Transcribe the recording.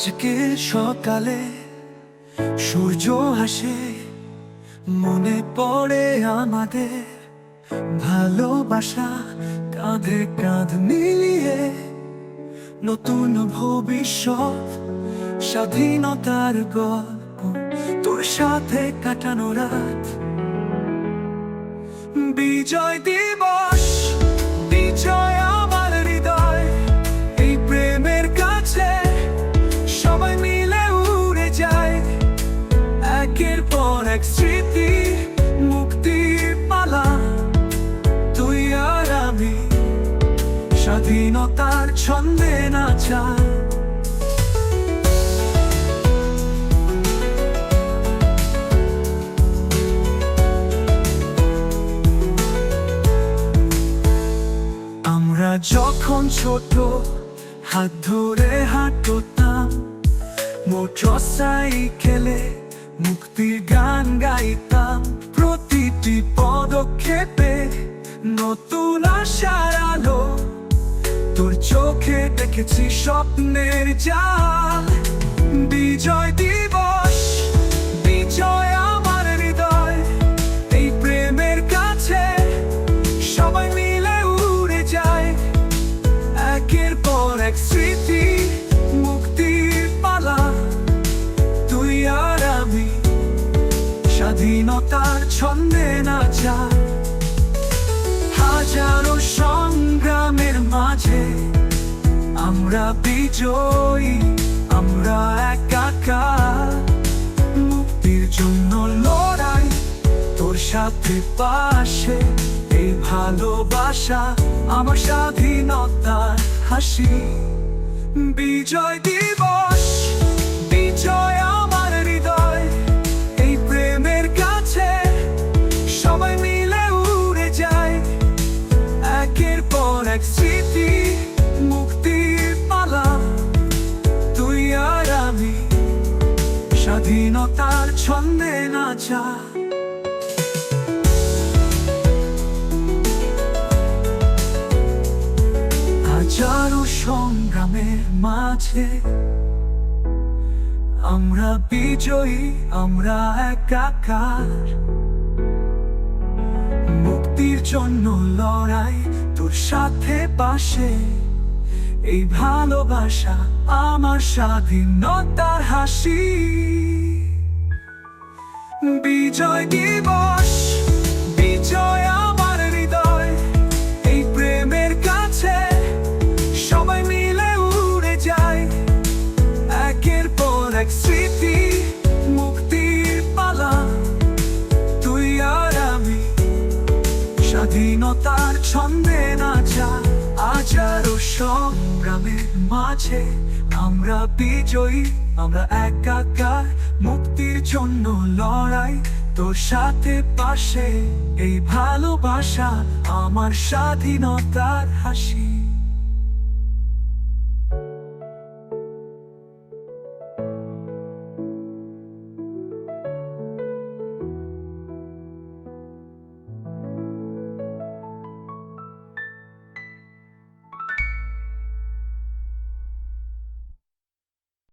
আজকে সকালে সূর্য হাসে মনে পড়ে আমাদের ভালোবাসা কাঁধে কাঁধ মিলিয়ে। নতুন ভবিষ্যৎ, স্বাধীনতার গল্প তোর সাথে কাটানো রাত। বিজয় দিবস এক স্মৃতি মুক্তির পালা। তুই আর আমি স্বাধীনতার ছন্দে নাচা। আমরা যখন ছোট, হাত ধরে হাঁটতাম মোটর সাইকেলে নতুন আশার আলো, তোর চোখে দেখেছি স্বপ্নের জাল। বিজয় দিবস, বিজয় আমার হৃদয়, এই প্রেমের কাছে সবাই মিলে উড়ে যায়। একের পর এক স্মৃতি, মুক্তির পালা, তুই আর আমি স্বাধীনতার ছন্দে নাচা হাজারো সংগ্রামের মাঝে আমরা বিজয়ী, আমরা একাকার মুক্তির জন্য লড়াই, তোর সাথে পাশে এই ভালোবাসা, আমার স্বাধীনতার হাসি। বিজয় দিবস একের স্মৃতি মুক্তির পালা। তুই আর আমি স্বাধীনতার ছন্দে নাচা হাজারো সংগ্রামের মাঝে আমরা বিজয়ী, আমরা একাকার মুক্তির জন্য লড়াই তোর সাথে পাশে, এই ভালোবাসা আমার স্বাধীনতার হাসি। বিজয় দিবস, বিজয় আমার হৃদয়, এই প্রেমের কাছে সবাই মিলে উড়ে যায়। একের পর এক স্বাধীনতার ছন্দে নাচা আচার ও সংগ্রামের মাঝে। আমরা বিজয়ী, আমরা একাকার, মুক্তির জন্য লড়াই। তোর সাথে পাশে এই ভালোবাসা, আমার স্বাধীনতার হাসি।